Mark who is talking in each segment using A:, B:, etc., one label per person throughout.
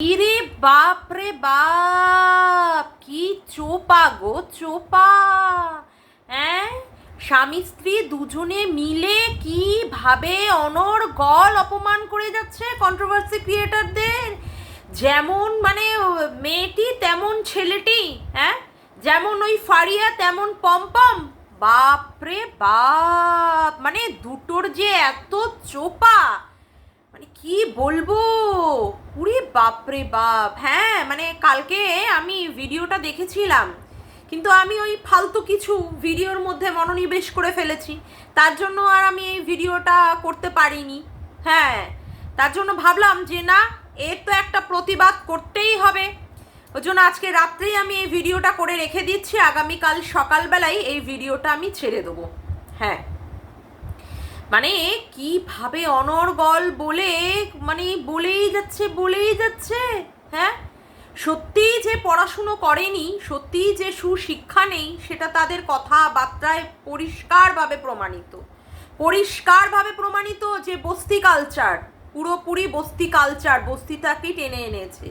A: ইরে বাপ রে বাপ, কি চোপা গো, চোপা। হ্যাঁ স্বামী স্ত্রী দুজনে মিলে কীভাবে অনর্গল অপমান করে যাচ্ছে কন্ট্রোভার্সি ক্রিয়েটারদের যেমন মানে মেয়েটি তেমন ছেলেটি হ্যাঁ যেমন ওই ফারিয়া তেমন পম্পম। বাপ রে বাপ মানে দুটোর যে এত চোপা। কি বলব? উরে বাপরে বাপ। হ্যাঁ মানে কালকে আমি ভিডিওটা দেখেছিলাম, কিন্তু আমি ওই ফালতু কিছু ভিডিওর মধ্যে মনোনিবেশ করে ফেলেছি। তার জন্য আর আমি এই ভিডিওটা করতে পারিনি। হ্যাঁ তার জন্য ভাবলাম যে না, এর তো একটা প্রতিবাদ করতেই হবে। ওই জন্য আজকে রাত্রেই আমি এই ভিডিওটা করে রেখে দিচ্ছি। আগামীকাল সকালবেলায় এই ভিডিওটা আমি ছেড়ে দেবো। হ্যাঁ। মানে কীভাবে অনর্গল বলে মানে বলেই যাচ্ছে বলেই যাচ্ছে হ্যাঁ? সত্যিই যে পড়াশুনো করেনি, সত্যিই যে সুশিক্ষা নেই, সেটা তাদের কথাবার্তায় পরিষ্কারভাবে প্রমাণিত। পরিষ্কারভাবে প্রমাণিত যে বস্তি কালচার, পুরোপুরি বস্তি কালচার, বস্তিটাকেই টেনে এনেছে।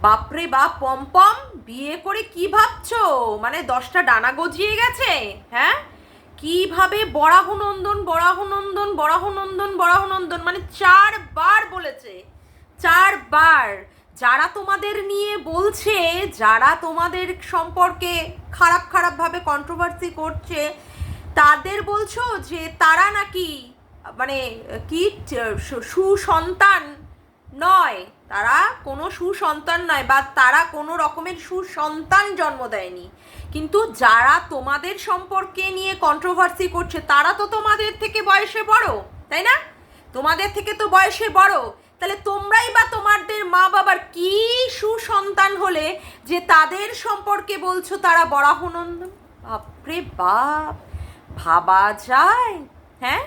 A: বাপরে বাপ পম্পম বিয়ে করে কি ভাবছ? মানে দশটা ডানা গজিয়ে গেছে হ্যাঁ? কীভাবে বরাহনন্দন বরাহনন্দন বরাহনন্দন বরাহনন্দন মানে চারবার বলেছে, চারবার। যারা তোমাদের নিয়ে বলছে, যারা তোমাদের সম্পর্কে খারাপ খারাপভাবে কন্ট্রোভার্সি করছে, তাদের বলছো যে তারা নাকি মানে কি সুসন্তান নয়। তারা কোনো সুসন্তান নয় বা তারা কোনো রকমের সুসন্তান জন্ম দেয়নি। কিন্তু যারা তোমাদের সম্পর্কে নিয়ে কন্ট্রোভার্সি করছে, তারা তো তোমাদের থেকে বয়সে বড়, তাই না? তোমাদের থেকে তো বয়সে বড়। তাহলে তোমরাই বা তোমাদের মা বাবার কি সুসন্তান হলে যে তাদের সম্পর্কে বলছো তারা বরাহনন্দন বাপরে বাপ, ভাবা যায় হ্যাঁ?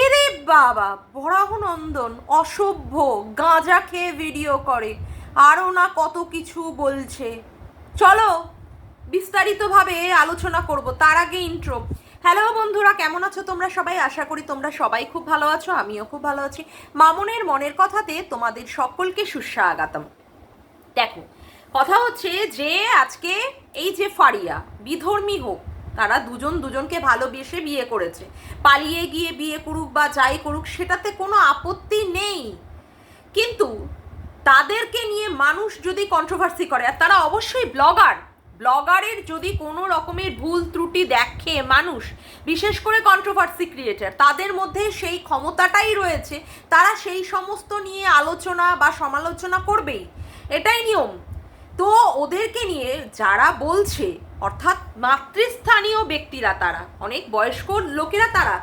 A: এরে বাবা, বরাহনন্দন অসভ্য, গাঁজা খেয়ে ভিডিও করে, আরও না কত কিছু বলছে। চলো, বিস্তারিতভাবে আলোচনা করব, তার আগে ইন্ট্রো হ্যালো বন্ধুরা, কেমন আছো তোমরা সবাই? আশা করি তোমরা সবাই খুব ভালো আছো, আমিও খুব ভালো আছি। মামনের মনের কথাতে তোমাদের সকলকে সুস্বাগতম। দেখো, কথা হচ্ছে যে আজকে এই যে ফারিয়া, বিধর্মী হোক তারা দুজন দুজনকে ভালোবেসে বিয়ে করেছে। পালিয়ে গিয়ে বিয়ে করুক বা যাই করুক, সেটাতে কোনো আপত্তি নেই। কিন্তু তাদেরকে নিয়ে মানুষ যদি কন্ট্রোভার্সি করে, আর তারা অবশ্যই ব্লগার ব্লগারের যদি কোনো রকমের ভুল ত্রুটি দেখে মানুষ, বিশেষ করে কন্ট্রোভার্সি ক্রিয়েটার তাদের মধ্যে সেই ক্ষমতাটাই রয়েছে, তারা সেই সমস্ত নিয়ে আলোচনা বা সমালোচনা করবেই। এটাই নিয়ম। তো ওদেরকে নিয়ে যারা বলছে অর্থাৎ মাতৃস্থানীয় ব্যক্তিরা তারা, অনেক বয়স্ক লোকেরা তারা।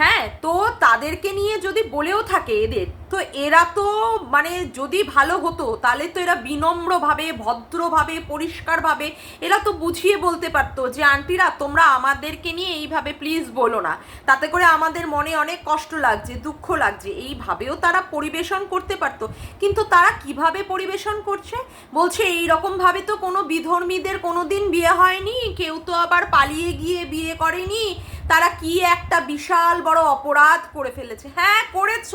A: হ্যাঁ তো তাদেরকে নিয়ে যদি বলেও থাকে এদের তো এরা তো মানে যদি ভালো হতো, তাহলে তো এরা বিনম্রভাবে, ভদ্রভাবে, পরিষ্কারভাবে এরা তো বুঝিয়ে বলতে পারতো যে, আন্টিরা, তোমরা আমাদেরকে নিয়ে এইভাবে প্লিজ বলো না। তাতে করে আমাদের মনে অনেক কষ্ট লাগছে, দুঃখ লাগছে। এইভাবেও তারা পরিবেশন করতে পারতো। কিন্তু তারা কীভাবে পরিবেশন করছে? বলছে এই রকমভাবে তো কোনো বিধর্মীদের কোনো দিন বিয়ে হয়নি, কেউ তো আবার পালিয়ে গিয়ে বিয়ে করেনি। তারা কি একটা বিশাল বড় অপরাধ করে ফেলেছে? হ্যাঁ করেছ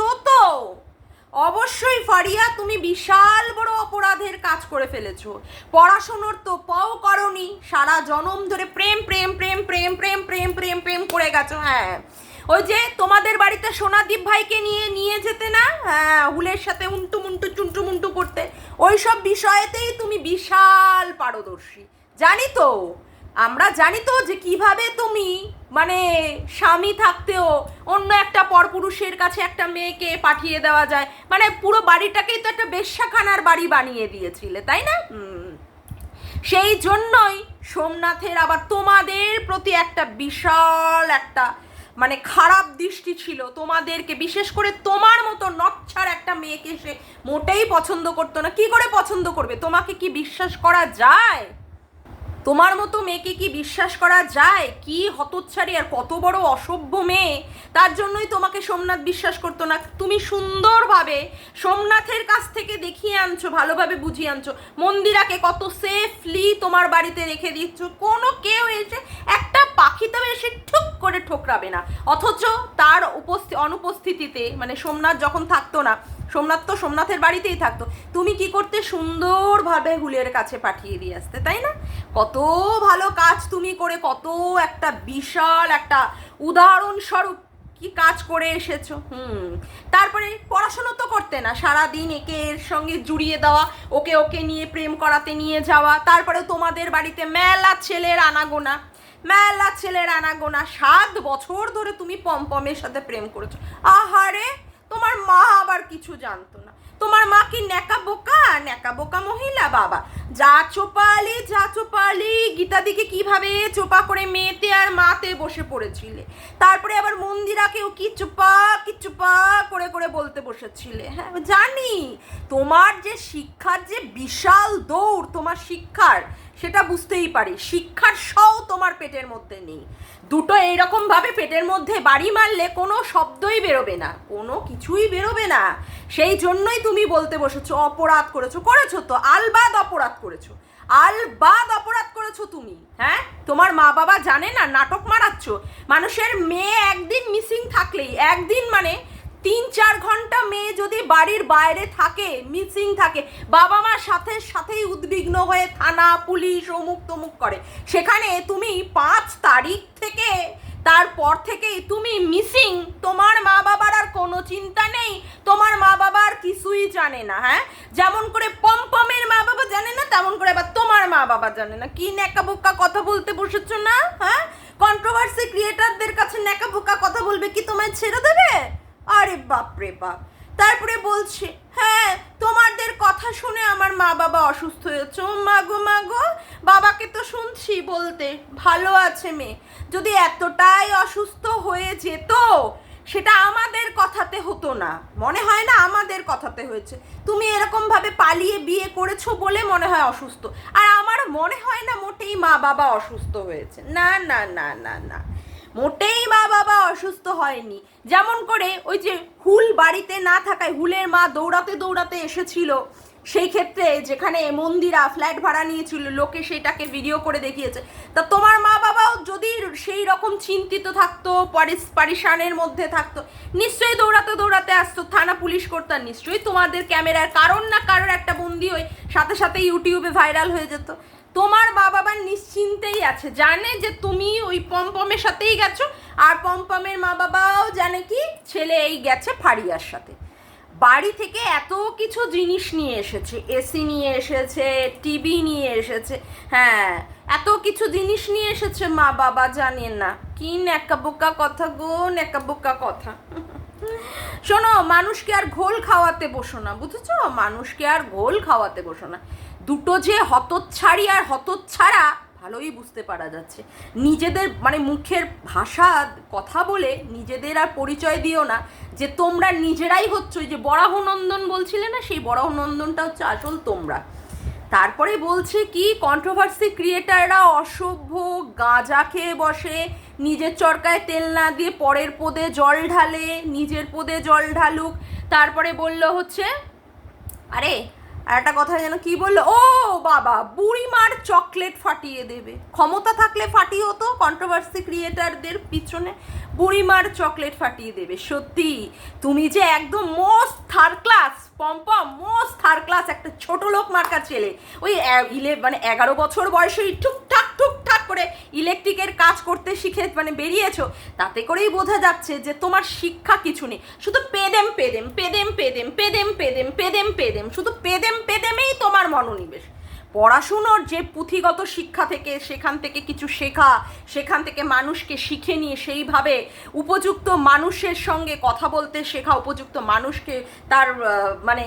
A: অবশ্যই ফারিয়া, তুমি বিশাল বড় অপরাধের কাজ করে ফেলেছো। পড়াশুনোর তো পাও করনি, সারা জনম ধরে প্রেম প্রেম প্রেম প্রেম প্রেম প্রেম প্রেম প্রেম করে গেছো হ্যাঁ। ওই যে তোমাদের বাড়িতে সোনাদীপ ভাইকে নিয়ে নিয়ে যেতে না? হ্যাঁ হুলের সাথে উন্টু মুন্টু, চুন্টু মুন্টু করতে। ওই সব বিষয়েতেই তুমি বিশাল পারদর্শী। জানি তো আমরা জানি তো যে কীভাবে তুমি মানে স্বামী থাকতেও অন্য একটা পরপুরুষের কাছে একটা মেয়েকে পাঠিয়ে দেওয়া যায়। মানে পুরো বাড়িটাকেই তো একটা বেশ্যাখানার বাড়ি বানিয়ে দিয়েছিলে, তাই না? সেই জন্যই সোমনাথের আবার তোমাদের প্রতি একটা বিশাল একটা মানে খারাপ দৃষ্টি ছিল। তোমাদেরকে বিশেষ করে তোমার মতো নচ্ছার একটা মেয়েকে সে মোটেই পছন্দ করতো না। কি করে পছন্দ করবে? তোমাকে কি বিশ্বাস করা যায়? তোমার মতো মেয়েকে কি বিশ্বাস করা যায়? কি হতচ্ছাড়ি আর কত বড় অসভ্য মেয়ে? তার জন্যই তোমাকে সোমনাথ বিশ্বাস করতো না। তুমি সুন্দরভাবে সোমনাথের কাছ থেকে দেখিয়ে আনছো, ভালোভাবে বুঝিয়ে আনছো। মন্দিরাকে কত সেফলি তোমার বাড়িতে রেখে দিচ্ছ কোনো কেউ এসে একটা পাখিতে এসে ঠুক করে ঠোকরাবে না। অথচ তার উপস্থিতি অনুপস্থিতিতে মানে সোমনাথ যখন থাকতো না সোমনাথ তো সোমনাথের বাড়িতেই থাকতো। তুমি কি করতে সুন্দরভাবে হুলের কাছে পাঠিয়ে দিয়ে আসতে, তাই না? কত ভালো কাজ তুমি করে, কত একটা বিশাল একটা উদাহরণস্বরূপ কি কাজ করে এসেছ, হুম। তারপরে পড়াশোনা তো করতে না সারা দিন একে এর সঙ্গে জুড়িয়ে দেওয়া, ওকে ওকে নিয়ে প্রেম করাতে নিয়ে যাওয়া, তারপরে তোমাদের বাড়িতে মেলা ছেলের আনাগোনা, মেলা ছেলের আনাগোনা, সাত বছর ধরে তুমি পমপমের সাথে প্রেম করেছ। আহারে! তোমার মা আবার কিছু জানতো না। তোমার মা কি ন্যাকা বোকা? ন্যাকা বোকা মহিলা বাবা। যা চোপালি যা চোপালি গীতাদিকে কীভাবে চোপা করে মেয়েতে আর মাতে বসে পড়েছিলে? তারপরে আবার মন্দিরাকেও কি চোপা কি চোপা করে করে বলতে বসেছিলে? হ্যাঁ জানি। তোমার যে শিক্ষার যে বিশাল দৌড়, তোমার শিক্ষার সেটা বুঝতেই পারি। শিক্ষার সও তোমার পেটের মধ্যে নেই। দুটো এইরকম ভাবে পেটের মধ্যে বাড়ি মারলে কোনো শব্দই বেরোবে না, কোনো কিছুই বেরোবে না। সেই জন্যই তুমি বলতে বসেছো, অপরাধ করেছ। করেছ তো, আলবাদ অপরাধ করেছ। আলবাদ অপরাধ করেছ তুমি হ্যাঁ? তোমার মা বাবা জানে না, নাটক মারাচ্ছ। মানুষের মেয়ে একদিন মিসিং থাকলেই, একদিন মানে তিন চার ঘণ্টা মেয়ে যদি বাড়ির বাইরে থাকে মিসিং থাকে বাবা মার সাথে সাথেই উদ্বিগ্ন হয়ে থানা, পুলিশ অমুক তমুক করে। সেখানে তুমি পাঁচ তারিখ থেকে, তারপর থেকেই তুমি মিসিং তোমার মা বাবার আর কোনো চিন্তা নেই। তোমার মা বাবা আর কিছুই জানে না হ্যাঁ? যেমন করে পমপমের মা বাবা জানে না, তেমন করে আবার তোমার মা বাবা জানে না। কি ন্যাকা বোকা কথা বলতে বসেছো না হ্যাঁ? কন্ট্রোভার্সি ক্রিয়েটারদের কাছে ন্যাকা বোকা কথা বলবে কি তোমায় ছেড়ে দেবে? আরে বাপ রে বাপ। তারপরে বলছে হ্যাঁ তোমাদের কথা শুনে আমার মা বাবা অসুস্থ হয়েছে। ও মাগো মাগো বাবাকে তো শুনছি বলতে। ভালো আছে মেয়ে। যদি এতটাই অসুস্থ হয়ে যেত, সেটা আমাদের কথাতে হতো না। মনে হয় না আমাদের কথাতে হয়েছে। তুমি এরকম ভাবে পালিয়ে বিয়ে করেছ বলে মনে হয় অসুস্থ। আর আমার মনে হয় না মোটেই মা বাবা অসুস্থ হয়েছে। না না না না না। মোটেই মা বাবা অসুস্থ হয়নি। যেমন করে ওই যে হুল বাড়িতে না থাকায় হুলের মা দৌড়াতে দৌড়াতে এসেছিল। সেই ক্ষেত্রে যেখানে মন্দিরা ফ্ল্যাট ভাড়া নিয়েছিল, লোকে সেটাকে ভিডিও করে দেখিয়েছে। তা তোমার মা বাবাও যদি সেই রকম চিন্তিত থাকতো পারিশানের মধ্যে থাকতো, নিশ্চয়ই দৌড়াতে দৌড়াতে আসতো, থানা পুলিশ করতাম নিশ্চয়ই তোমাদের ক্যামেরার কারণ না কারোর একটা বন্দি হয়ে সাথে সাথে ইউটিউবে ভাইরাল হয়ে যেত। তোমার মা বাবা নিশ্চিন্তেই আছে, জানে যে তুমি ওই পমপমের সাথেই গেছো, আর পমপমের মা বাবাও জানে কি, ছেলে এই গেছে ফারিয়ার সাথে। বাড়ি থেকে এত কিছু জিনিস নিয়ে এসেছে, এসি নিয়ে এসেছে, টিভি নিয়ে এসেছে হ্যাঁ এত কিছু জিনিস নিয়ে এসেছে মা বাবা জানেন না। কি ন্যাকা বোকা কথা গো ন্যাকা বোকা কথা। শোনো, মানুষকে আর ঘোল খাওয়াতে বসো না, বুঝেছ? মানুষকে আর ঘোল খাওয়াতে বসো না। দুটো যে হতচ্ছাড়ি আর হতচ্ছাড়া, ভালোই বুঝতে পারা যাচ্ছে। নিজেদের মানে মুখের ভাষা, কথা বলে নিজেদের আর পরিচয় দিও না, যে তোমরা নিজেরাই হচ্ছ। যে বরাহনন্দন বলছিলে না, সেই বরাহনন্দনটা হচ্ছে আসল তোমরা। তারপরে বলছে কি কন্ট্রোভার্সি ক্রিয়েটাররা অসভ্য, গাঁজা খেয়ে বসে, নিজের চরকায় তেল না দিয়ে পরের পদে জল ঢালে, নিজের পদে জল ঢালুক। তারপরে বলল হচ্ছে, আরে আর একটা কথা যেন কি বলল? ও বাবা বুড়িমার চকলেট ফাটিয়ে দেবে। ক্ষমতা থাকলে ফাটিয়ে হতো কন্ট্রোভার্সি ক্রিয়েটারদের পিছনে। বুড়িমার চকলেট ফাটিয়ে দেবে, সত্যি। তুমি যে একদম মোস্ট থার্ড ক্লাস পম্পম মোস্ট থার্ড ক্লাস একটা ছোট লোক মার্কা ছেলে। ওই ইলে মানে এগারো বছর বয়সেই টুকটাক টুকটাক করে ইলেকট্রিকের কাজ করতে শিখে মানে বেরিয়েছো, তাতে করেই বোঝা যাচ্ছে যে তোমার শিক্ষা কিছু নেই। শুধু পেদেম পেদেম পেদেম পেদেম পেদেম পেদেম পেদেম পেদেম, শুধু পেদেম, পেদেমেই তোমার মনোনিবেশ। পড়াশুনোর যে পুঁথিগত শিক্ষা থেকে সেখান থেকে কিছু শেখা, সেখান থেকে মানুষকে শিখে নিয়ে সেইভাবে উপযুক্ত মানুষের সঙ্গে কথা বলতে শেখা, উপযুক্ত মানুষকে তার মানে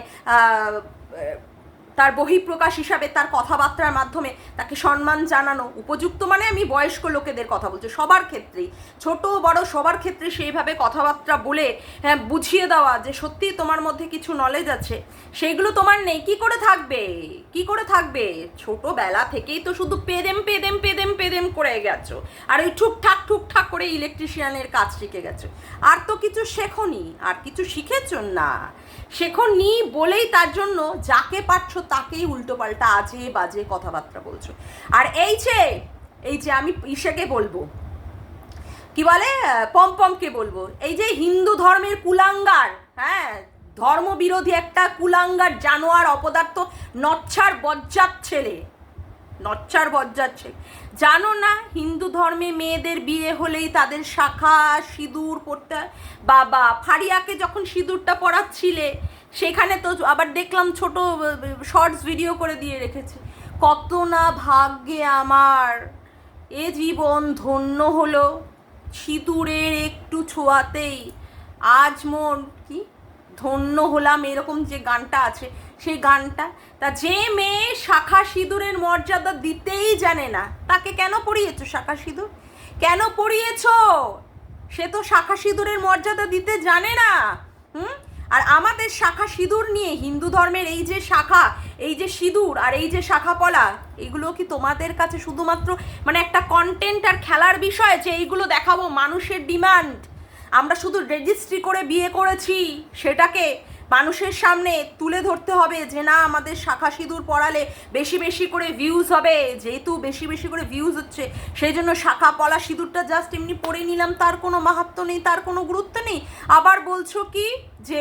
A: তার বহিঃপ্রকাশ হিসাবে তার কথাবার্তার মাধ্যমে তাকে সম্মান জানানো উপযুক্ত মানে আমি বয়স্ক লোকেদের কথা বলছি। সবার ক্ষেত্রেই, ছোট বড় সবার ক্ষেত্রে সেইভাবে কথাবার্তা বলে হ্যাঁ বুঝিয়ে দেওয়া যে সত্যি তোমার মধ্যে কিছু নলেজ আছে সেইগুলো তোমার নেই, কি করে থাকবে? কি করে থাকবে? ছোটবেলা থেকেই তো শুধু পেদেম পেদেম পেদেম পেদেম করে গেছো। আর ওই ঠুকঠাক ঠুকঠাক করে ইলেকট্রিশিয়ানের কাজ শিখে গেছো। আর তো কিছু শেখনি, আর কিছু শিখেছো? না। শেখনি বলেই তার জন্য যাকে পারছ তাকেই উল্টো পাল্টা আজে বাজে কথাবার্তা বলছো। আর এই যে এই যে আমি ইসেকে বলব, কি বলে পমপমকে বলব, এই যে হিন্দু ধর্মের কুলাঙ্গার হ্যাঁ ধর্মবিরোধী একটা কুলাঙ্গার, জানোয়ার, অপদার্থ, নচ্ছার, বজ্জাত ছেলে, নচ্ছার বজ্জার ছেলে। জানো না, হিন্দু ধর্মে মেয়েদের বিয়ে হলেই তাদের শাখা, সিঁদুর পড়তে বাবা, ফারিয়াকে যখন সিঁদুরটা পড়াচ্ছিলে সেখানে তো আবার দেখলাম ছোট শর্টস ভিডিও করে দিয়ে রেখেছে। কত না ভাগ্যে আমার। এ জীবন ধন্য হলো সিঁদুরের একটু ছোঁয়াতেই। আজ মন কি ধন্য হলাম, এরকম যে গানটা আছে, সেই গানটা। তা যে মেয়ে শাখা সিঁদুরের মর্যাদা দিতেই জানে না, তাকে কেন পড়িয়েছ শাখা সিঁদুর? কেন পড়িয়েছ? সে তো শাখা সিঁদুরের মর্যাদা দিতে জানে না। হুম? আর আমাদের শাখা সিঁদুর নিয়ে হিন্দু ধর্মের এই যে শাখা, এই যে সিঁদুর আর এই যে শাখা পলা এগুলো কি তোমাদের কাছে শুধুমাত্র মানে একটা কন্টেন্ট আর খেলার বিষয় যে এইগুলো দেখাবো মানুষের ডিমান্ড আমরা শুধু রেজিস্ট্রি করে বিয়ে করেছি, সেটাকে মানুষের সামনে তুলে ধরতে হবে যে না, আমাদের শাখা সিঁদুর পড়ালে বেশি বেশি করে ভিউজ হবে। যেহেতু বেশি বেশি করে ভিউজ হচ্ছে, সেই জন্য শাখা পলা সিঁদুরটা জাস্ট এমনি পরে নিলাম, তার কোনো মাহাত্ম নেই, তার কোনো গুরুত্ব নেই। আবার বলছো কি যে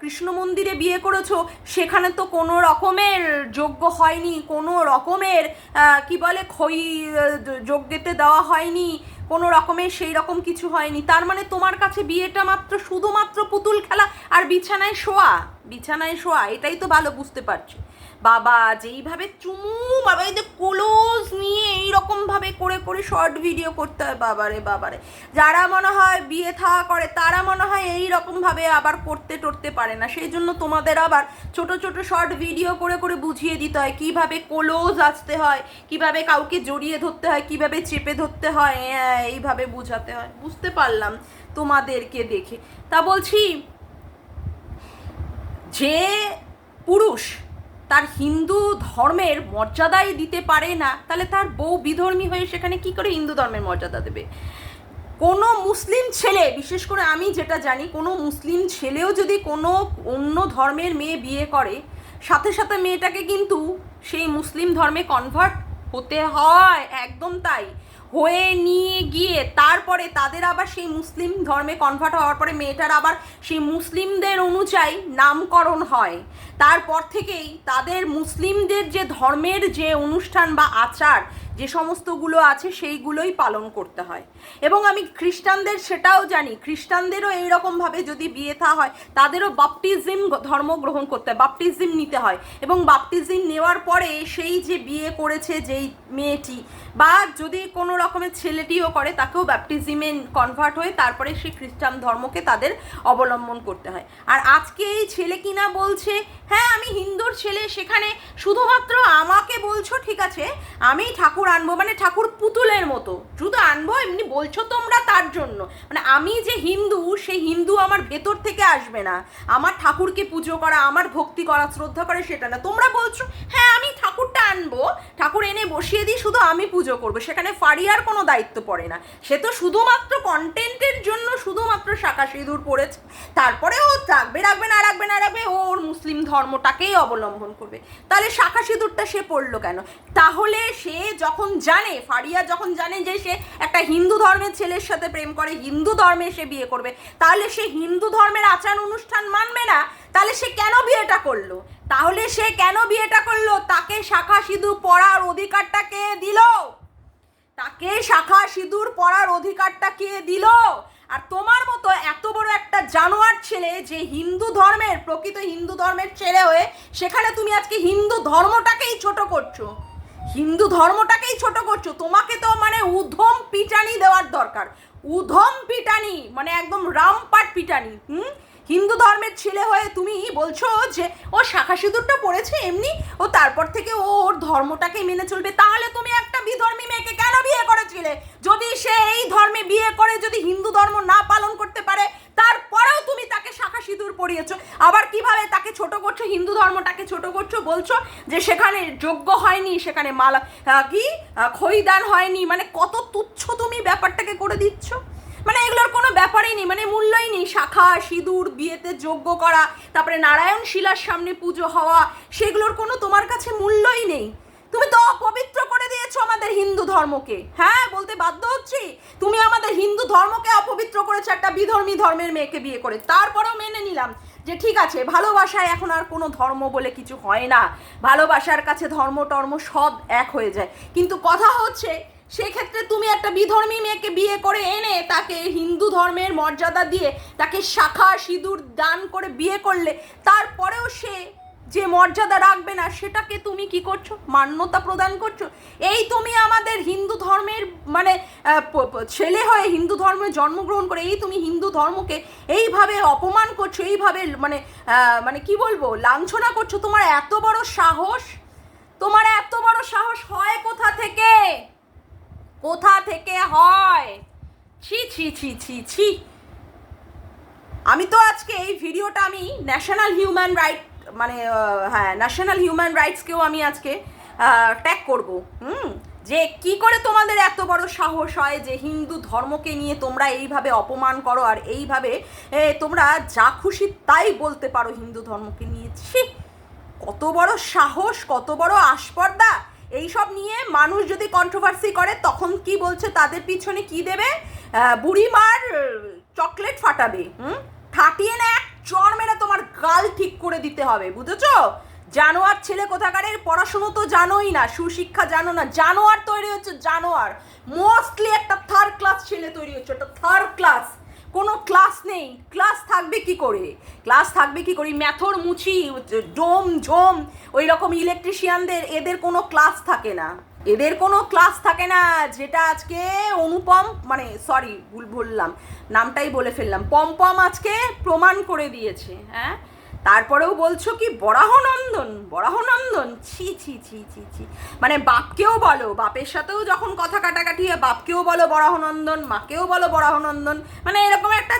A: কৃষ্ণ মন্দিরে বিয়ে করেছ, সেখানে তো কোনো রকমের যোগ্য হয়নি, কোনো রকমের কি বলে খই যজ্ঞেতে দেওয়া হয়নি কোনো রকমে সেই রকম কিছু হয়নি। তার মানে তোমার কাছে বিয়েটা মাত্র, শুধুমাত্র পুতুল খেলা আর বিছানায় শোয়া। বিছানায় শোয়া, এটাই তো ভালো, বুঝতে পারছ। বাবা যেইভাবে চুমু বাবা এই যে ক্লোজ নিয়ে এইরকম ভাবে করে করে শর্ট ভিডিও করতে হয় বাবারে বাবারে। যারা মনে হয় বিয়ে থাওয়া করে তারা মনে হয় এই রকম ভাবে আবার করতে টরতে পারে না। সেই জন্য তোমাদের আবার ছোট ছোট শর্ট ভিডিও করে করে বুঝিয়ে দিতে হয় কীভাবে ক্লোজ আসতে হয় কীভাবে কাউকে জড়িয়ে ধরতে হয় কীভাবে চেপে ধরতে হয় হ্যাঁ, এইভাবে বুঝাতে হয়। বুঝতে পারলাম তোমাদেরকে দেখে। তা বলছি যে পুরুষ তার হিন্দু ধর্মের মর্যাদাই দিতে পারে না, তাহলে তার বউ বিধর্মী হয়ে সেখানে কি করে হিন্দু ধর্মের মর্যাদা দেবে? কোনো মুসলিম ছেলে, বিশেষ করে আমি যেটা জানি, কোনো মুসলিম ছেলেও যদি কোনো অন্য ধর্মের মেয়ে বিয়ে করে, সাথে সাথে মেয়েটাকে কিন্তু সেই মুসলিম ধর্মে কনভার্ট হতে হয়, একদম তাই। হয়ে নিয়ে গিয়ে তারপরে তাদের আবার সেই মুসলিম ধর্মে কনভার্ট হওয়ার পরে মেয়েটার আবার সেই মুসলিমদের অনুযায়ী নামকরণ হয়। তারপর থেকেই তাদের মুসলিমদের যে ধর্মের যে অনুষ্ঠান বা আচার, যে সমস্তগুলো আছে সেইগুলোই পালন করতে হয়। এবং আমি খ্রিস্টানদের সেটাও জানি, খ্রিস্টানদেরও এইরকমভাবে যদি বিয়ে থা হয়, তাদেরও বাপটিজিম ধর্ম গ্রহণ করতে হয়, বাপটিজিম নিতে হয়। এবং বাপটিজিম নেওয়ার পরে সেই যে বিয়ে করেছে যেই মেয়েটি, বা যদি কোনো রকমের ছেলেটিও করে, তাকেও ব্যাপটিজমে কনভার্ট হয়ে তারপরে সেই খ্রিস্টান ধর্মকে তাদের অবলম্বন করতে হয়। আর আজকে এই ছেলে কিনা বলছে হ্যাঁ আমি হিন্দুর ছেলে, সেখানে শুধুমাত্র আমাকে বলছো, ঠিক আছে? আমি ঠাকুর আনব মানে ঠাকুর পুতুলের মতো। শুধু আনব, এমনি বলছো তোমরা তার জন্য। মানে আমি যে হিন্দু সেই হিন্দু আমার ভেতর থেকে আসবে না। আমার ঠাকুরকে পুজো করা, আমার ভক্তি করা, শ্রদ্ধা করে সেটা না। তোমরা বলছো হ্যাঁ আমি ঠাকুরটা আনব। ঠাকুর এনে বসিয়ে দিই, শুধু আমি পুজো করব। সেখানে ফারিয়ার কোনো দায়িত্ব পড়ে না। সে তো শুধুমাত্র কন্টেন্টের জন্য শুধুমাত্র শাখা সিঁদুর পড়েছে। তারপরে ও রাখবে রাখবে, না রাখবে না রাখবে ওর মুসলিম ধর্মটাকেই অবলম্বন করবে। তাহলে শাখা সিঁদুরটা সে পড়ল কেন? তাহলে সে যখন জানে, ফারিয়া যখন জানে যে সে একটা হিন্দু ধর্মের ছেলের সাথে প্রেম করে, হিন্দু ধর্মে সে বিয়ে করবে, তাহলে সে হিন্দু ধর্মের আচার অনুষ্ঠান মানবে না, তাহলে সে কেন বিয়েটা করল? তাহলে সে কেন বিয়েটা করল? তাকে শাখা সিঁদুর পড়ার অধিকারটা কে দিল? তাকে শাখা সিঁদুর পড়ার অধিকারটা কে দিল? আর তোমার মতো এত বড় একটা জানোয়ার ছেলে যে হিন্দু ধর্মের, প্রকৃত হিন্দু ধর্মের ছেলে হয়ে সেখানে তুমি আজকে হিন্দু ধর্মটাকেই ছোট করছ। হিন্দু ধর্মটাকেই ছোট করছ। তোমাকে তো মানে উধম পিটানি দেওয়ার দরকার। উধম পিটানি মানে একদম রামপাট পিটানি, হুম? হিন্দু ধর্মের ছেলে হয়ে তুমি বলছো যে ও শাখা সিঁদুরটা পড়েছে এমনি, ও তারপর থেকে ও ওর ধর্মটাকে মেনে চলবে, তাহলে তুমি একটা বিধর্মী মেয়েকে কেন বিয়ে করেছিলে? যদি সে এই ধর্মে বিয়ে করে, যদি হিন্দু ধর্ম না পালন করতে পারে, তারপরেও তুমি তাকে শাখা সিঁদুর পরিয়েছো আবার কীভাবে তাকে ছোট করছ, হিন্দু ধর্মটাকে ছোট করছ বলছো যে সেখানে যোগ্য হয়নি, সেখানে মালা কি খইদান হয়নি মানে কত তুচ্ছ তুমি ব্যাপারটাকে করে দিচ্ছ? মানে এগুলোর কোনো ব্যাপারই নেই মানে মূল্যই নেই। শাখা, সিঁদুর, বিয়েতে যোগ্য করা, তারপরে নারায়ণ শিলার সামনে পুজো হওয়া, সেগুলোর কোনো তোমার কাছে মূল্যই নেই। তুমি তো অপবিত্র করে দিয়েছ আমাদের হিন্দু ধর্মকে। হ্যাঁ বলতে বাধ্য হচ্ছি? তুমি আমাদের হিন্দু ধর্মকে অপবিত্র করেছ, একটা বিধর্মী ধর্মের মেয়েকে বিয়ে করে। তারপরেও মেনে নিলাম যে ঠিক আছে, ভালোবাসায় এখন আর কোনো ধর্ম বলে কিছু হয় না। ভালোবাসার কাছে ধর্ম টর্ম সব এক হয়ে যায়। কিন্তু কথা হচ্ছে সেক্ষেত্রে তুমি একটা বিধর্মী মেয়েকে বিয়ে করে এনে তাকে হিন্দু ধর্মের মর্যাদা দিয়ে তাকে শাখা সিঁদুর দান করে বিয়ে করলে, তারপরেও সে যে মর্যাদা রাখবে না, সেটাকে তুমি কি করছ? মান্যতা প্রদান করছ? এই তুমি আমাদের হিন্দু ধর্মের মানে ছেলে হয়ে হিন্দু ধর্মে জন্মগ্রহণ করে এই তুমি হিন্দু ধর্মকে এইভাবে অপমান করছ, এইভাবে মানে মানে কি বলব, লাঞ্ছনা করছ? তোমার এত বড় সাহস, তোমার এত বড় সাহস হয় কোথা থেকে কোথা থেকে হয়? ছি ছি ছি ছি ছি। আমি তো আজকে এই ভিডিওটা আমি ন্যাশনাল হিউম্যান রাইট মানে হ্যাঁ ন্যাশনাল হিউম্যান রাইটসকেও আমি আজকে ট্যাগ করব, হুম? যে কি করে তোমাদের এত বড় সাহস হয় যে হিন্দু ধর্মকে নিয়ে তোমরা এইভাবে অপমান করো আর এইভাবে তোমরা যা খুশি তাই বলতে পারো হিন্দু ধর্মকে নিয়ে। ছি, কত বড় সাহস, কত বড় আস্পর্দা। এইসব নিয়ে মানুষ যদি কন্ট্রোভার্সি করে, তখন কি বলছে তাদের পিছনে কি দেবে? বুড়িমার চকলেট ফাটাবে, হুম? ঠাটিয়ে না এক চর মেরে তোমার গাল ঠিক করে দিতে হবে, বুঝেছ? জানোয়ার ছেলে কোথাকারের পড়াশুনো তো জানোই না, সুশিক্ষা জানো না। জানোয়ার তৈরি হচ্ছে জানোয়ার। মোস্টলি একটা থার্ড ক্লাস ছেলে তৈরি হচ্ছে, একটা থার্ড ক্লাস কোনো ক্লাস নেই। ক্লাস থাকবে কি করে? ক্লাস থাকবে কি করে? ম্যাথর মুচি, ডোম ঝোম ওই রকম ইলেকট্রিশিয়ানদের এদের কোনো ক্লাস থাকে না। এদের কোনো ক্লাস থাকে না, যেটা আজকে অনুপম মানে সরি ভুল বললাম, নামটাই বলে ফেললাম। পম্পম আজকে প্রমাণ করে দিয়েছে হ্যাঁ? তারপরেও বলছো কি, বরাহনন্দন বরাহনন্দন, ছি ছি ছি ছি ছি। মানে বাপকেও বলো, বাপের সাথেও যখন কথা কাটাকাটি হয়, বাপকেও বলো বরাহনন্দন, মাকেও বলো বরাহনন্দন মানে এরকম একটা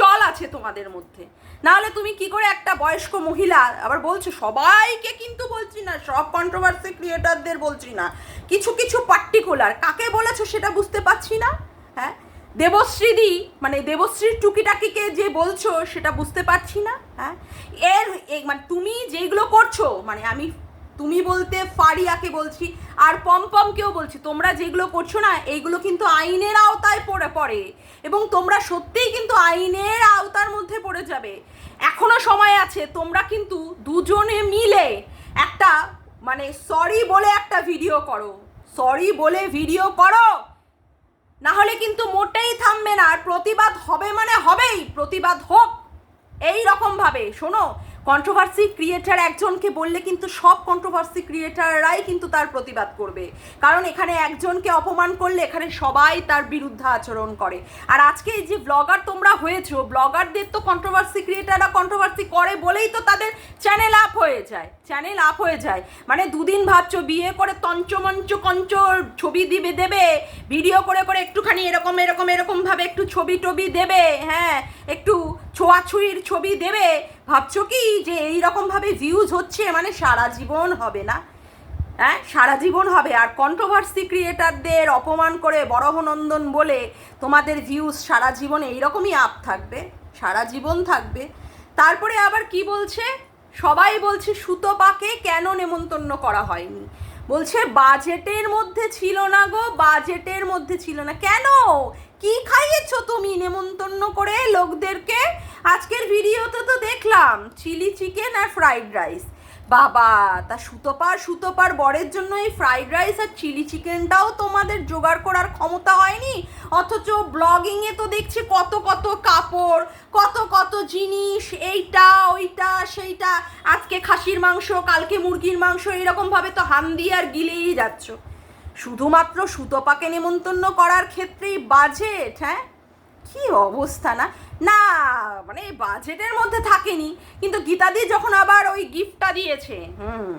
A: চল আছে তোমাদের মধ্যে। নাহলে তুমি কি করে একটা বয়স্ক মহিলা, আবার বলছো সবাইকে কিন্তু বলছি না, সব কন্ট্রোভার্সি ক্রিয়েটারদের বলছি না। কিছু কিছু পার্টিকুলার কাকে বলেছ সেটা বুঝতে পারছি না হ্যাঁ? দেবশ্রীদি মানে দেবশ্রীর টুকিটাকিকে যে বলছো সেটা বুঝতে পারছি না হ্যাঁ? এর মানে তুমি যেগুলো করছ মানে আমি তুমি বলতে ফারিয়াকে বলছি, আর পমপমকেও বলছি, তোমরা যেগুলো করছ না এইগুলো কিন্তু আইনের আওতায় পড়ে পড়ে। এবং তোমরা সত্যিই কিন্তু আইনের আওতার মধ্যে পড়ে যাবে। এখনও সময় আছে, তোমরা কিন্তু দুজনে মিলে একটা মানে সরি বলে একটা ভিডিও করো। সরি বলে ভিডিও করো না হলে কিন্তু মোটেই থামবে না। আর প্রতিবাদ হবে মানে হবেই, প্রতিবাদ হোক। এই রকমভাবে, শোনো কন্ট্রোভার্সি ক্রিয়েটার একজনকে বললে কিন্তু সব কন্ট্রোভার্সি ক্রিয়েটাররাই কিন্তু তার প্রতিবাদ করবে। কারণ এখানে একজনকে অপমান করলে এখানে সবাই তার বিরুদ্ধে আচরণ করে। আর আজকে এই যে ব্লগার তোমরা হয়েছো ব্লগারদের তো কন্ট্রোভার্সি ক্রিয়েটাররা কন্ট্রোভার্সি করে বলেই তো তাদের চ্যানেল আপ হয়ে যায় চ্যানেল আপ হয়ে যায়। মানে দুদিন ভাবছ বিয়ে করে তঞ্চমঞ্চ কঞ্চ ছবি দিবে দেবে ভিডিও করে করে একটুখানি এরকম এরকম এরকমভাবে একটু ছবি টবি দেবে হ্যাঁ একটু ছোঁয়াছুঁয়ির ছবি দেবে ভাবছ কি যে এই ভাবে ভিউজ হচ্ছে? মানে সারা জীবন হবে না। হ্যাঁ? সারা জীবন হবে। আর কন্ট্রোভার্সি ক্রিয়েটারদের অপমান করে বরহনন্দন বলে তোমাদের ভিউজ সারা জীবন এইরকমই আপ থাকবে। সারা জীবন থাকবে। তারপরে আবার কি বলছে? সবাই বলছে সুতপাকে কেন নেমন্তন্ন করা হয়নি? বলছে বাজেটের মধ্যে ছিল না গো বাজেটের মধ্যে ছিল না। কেন? কি খাইয়েছো তুমি নেমন্তন্ন করে লোকদেরকে? আজকের ভিডিওতে তো দেখলাম, চিলি চিকেন আর ফ্রাইড রাইস। বাবা, তা সুতোপার সুতোপার বরের জন্য এই ফ্রাইড রাইস আর চিলি চিকেনটাও তোমাদের জোগাড় করার ক্ষমতা হয়নি? অথচ ব্লগিংয়ে তো দেখছি কত কত কাপড়, কত কত জিনিস, এইটা, ওইটা, সেইটা। আজকে খাসির মাংস, কালকে মুরগির মাংস, এরকমভাবে তো হাম দিয়ে আর গিলেই যাচ্ছ। শুধুমাত্র সুতোপাকে নেমন্তন্ন করার ক্ষেত্রেই বাজেট হ্যাঁ? কি অবস্থা না? না মানে বাজেটের মধ্যে থাকেনি, কিন্তু গীতাদি যখন আবার ওই গিফটটা দিয়েছে, হুম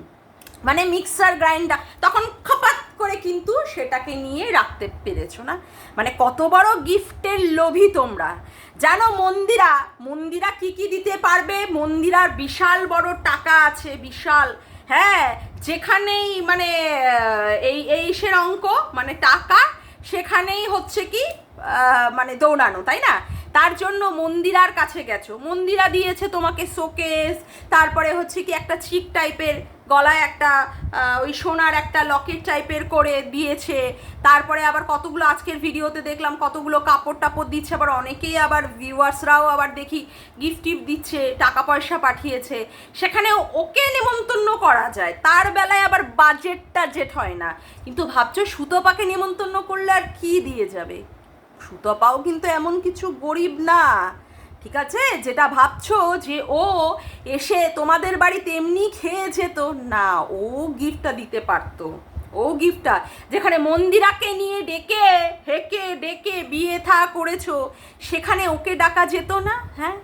A: মানে মিক্সার গ্রাইন্ডার তখন খপাত করে কিন্তু সেটাকে নিয়ে রাখতে পেরেছ না? মানে কত বড় গিফটের লোভী তোমরা। জানো মন্দিরা মন্দিরা কি কি দিতে পারবে? মন্দিরার বিশাল বড় টাকা আছে, বিশাল হ্যাঁ? যেখানেই মানে এই এই এইসের অঙ্ক মানে টাকা, সেখানেই হচ্ছে কি মানে দৌড়ানো, তাই না? তার জন্য মন্দিরার কাছে গেছো। মন্দিরা দিয়েছে তোমাকে শোকেস তারপরে হচ্ছে কি একটা চিক টাইপের গলায় একটা ওই সোনার একটা লকেট টাইপের করে দিয়েছে। তারপরে আবার কতগুলো আজকের ভিডিওতে দেখলাম, কতগুলো কাপড় টাপড় দিচ্ছে। আবার অনেকেই আবার ভিউয়ার্সরাও আবার দেখি গিফট টিফট দিচ্ছে, টাকা পয়সা পাঠিয়েছে। সেখানে ওকে নেমন্তন্ন করা যায়। তার বেলায় আবার বাজেটটা জেট হয় না। কিন্তু ভাবছ, সুতপাকে নেমন্তন্ন করলে আর কি দিয়ে যাবে? সুতপাও কিন্তু এমন কিছু গরিব না। ঠিক আছে? যেটা ভাবছ যে ও এসে তোমাদের বাড়ি তেমনি খেয়ে যেত। না, ও গিফটটা দিতে পারতো। ও গিফটটা। যেখানে মন্দিরাকে নিয়ে ডেকে, হেকে ডেকে বিয়ে থা করেছ, সেখানে ওকে ডাকা যেত না হ্যাঁ?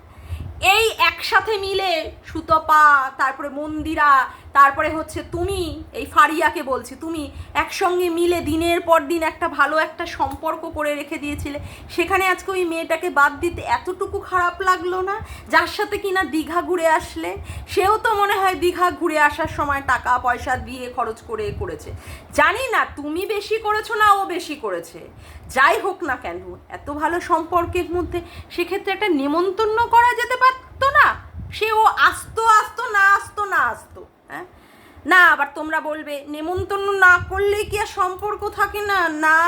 A: এই একসাথে মিলে সুতপা, তারপরে মন্দিরা তারপরে হচ্ছে তুমি, এই ফারিয়াকে বলছি, তুমি একসঙ্গে মিলে দিনের পর দিন একটা ভালো একটা সম্পর্ক করে রেখে দিয়েছিলে। সেখানে আজকে ওই মেয়েটাকে বাদ দিতে এতটুকু খারাপ লাগল না? যার সাথে কিনা দীঘা ঘুরে আসলে? সেও তো মনে হয় দীঘা ঘুরে আসার সময় টাকা, পয়সা দিয়ে খরচ করে করেছে। জানি না, তুমি বেশি করেছ না ও বেশি করেছে। যাই হোক না কেন, এত ভালো সম্পর্কের মধ্যে সেক্ষেত্রে একটা নেমন্তন্ন করা যেতে পারতো না? সে ও আসতো আসতো, না আসতো না আসতো। হ্যাঁ? না, আবার তোমরা বলবে, নেমন্তন্ন না করলে কি আর সম্পর্ক থাকে না? না।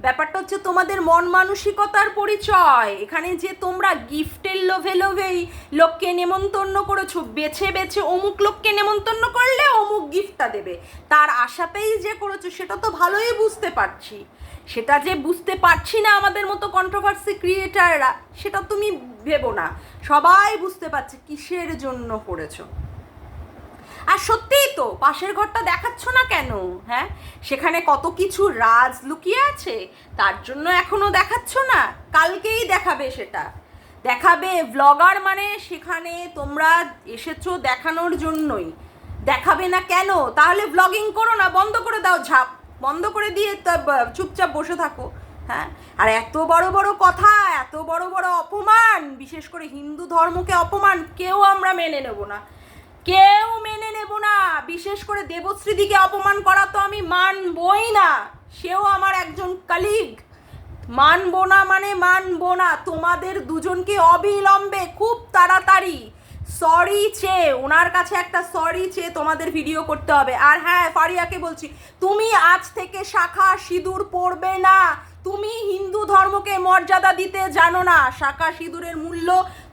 A: ব্যাপারটা হচ্ছে তোমাদের মন মানসিকতার পরিচয়। এখানে যে তোমরা গিফটের লোভে লোভেই লোককে নেমন্তন্ন করেছ, বেছে বেছে অমুক লোককে নেমন্তন্ন করলে অমুক গিফটটা দেবে। তার আশাতেই যে করেছ, সেটা তো ভালোই বুঝতে পারছি। সেটা যে বুঝতে পারছি না আমাদের মতো কন্ট্রোভার্সি ক্রিয়েটাররা সেটা তুমি ভেবো না। সবাই বুঝতে পারছে কিসের জন্য করেছ। আর সত্যিই তো, পাশের ঘরটা দেখাচ্ছ না কেন? হ্যাঁ? সেখানে কত কিছু রাজ লুকিয়ে আছে, তার জন্য এখনও দেখাচ্ছ না, কালকেই দেখাবে সেটা। দেখাবে ব্লগার মানে সেখানে তোমরা এসেছ দেখানোর জন্যই। দেখাবে না কেন? তাহলে ব্লগিং করো না, বন্ধ করে দাও ঝাপ। বন্ধ করে দিয়ে চুপচাপ বসে থাকো। হ্যাঁ? আর এত বড় বড় কথা, এত বড় বড় অপমান, বিশেষ করে হিন্দু ধর্মকে অপমান, কেউ আমরা মেনে নেব না। কেউ মেনে নেব না। বিশেষ করে দেবশ্রীদিকে অপমান করা তো আমি মানবই না। সেও আমার একজন কালিগ মানবো না মানে মানবো না। তোমাদের দুজনকে অবিলম্বে খুব তাড়াতাড়ি সরি চেয়ে, ওনার কাছে একটা সরি চেয়ে তোমাদের ভিডিও করতে হবে। আর হ্যাঁ ফারিয়াকে বলছি, তুমি আজ থেকে শাখা সিঁদুর পরবে না। তুমি হিন্দু ধর্মকে মর্যাদা দিতে জানো না। শাখা সিঁদুরের মূল্য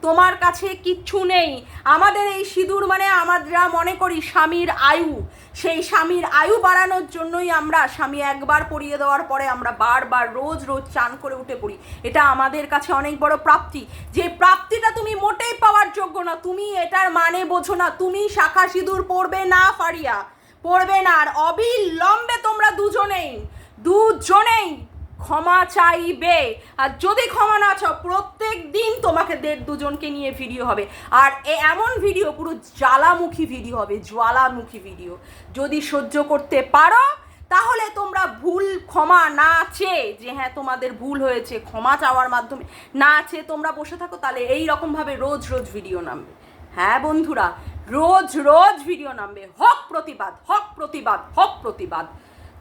A: তোমার কাছে কিচ্ছু নেই। আমাদের এই সিঁদুর মানে আমরা মনে করি স্বামীর আয়ু। সেই স্বামীর আয়ু বাড়ানোর জন্যই আমরা স্বামী একবার পরিয়ে দেওয়ার পরে আমরা বারবার রোজ রোজ চান করে উঠে পড়ি। এটা আমাদের কাছে অনেক বড় প্রাপ্তি। যে প্রাপ্তিটা তুমি মোটেই পাওয়ার যোগ্য না, তুমি এটার মানে বোঝো না। তুমি শাখা সিঁদুর পড়বে না, ফারিয়া। পড়বে না। আর অবিলম্বে তোমরা দুজনেই দুজনেই ক্ষমা চাইবে। আর যদি ক্ষমা না চাও, প্রত্যেক দিন তোমাকে দেড় দুজনকে নিয়ে ভিডিও হবে। আর এমন ভিডিও পুরো জ্বালামুখী ভিডিও হবে, জ্বালামুখী ভিডিও যদি সহ্য করতে পারো, তাহলে তোমরা ভুল, ক্ষমা না চেয়ে, যে হ্যাঁ তোমাদের ভুল হয়েছে, ক্ষমা চাওয়ার মাধ্যমে না চেয়ে তোমরা বসে থাকো, তাহলে এই রকমভাবে রোজ রোজ ভিডিও নামবে। হ্যাঁ বন্ধুরা, রোজ রোজ ভিডিও নামবে। হক প্রতিবাদ হক প্রতিবাদ হক প্রতিবাদ।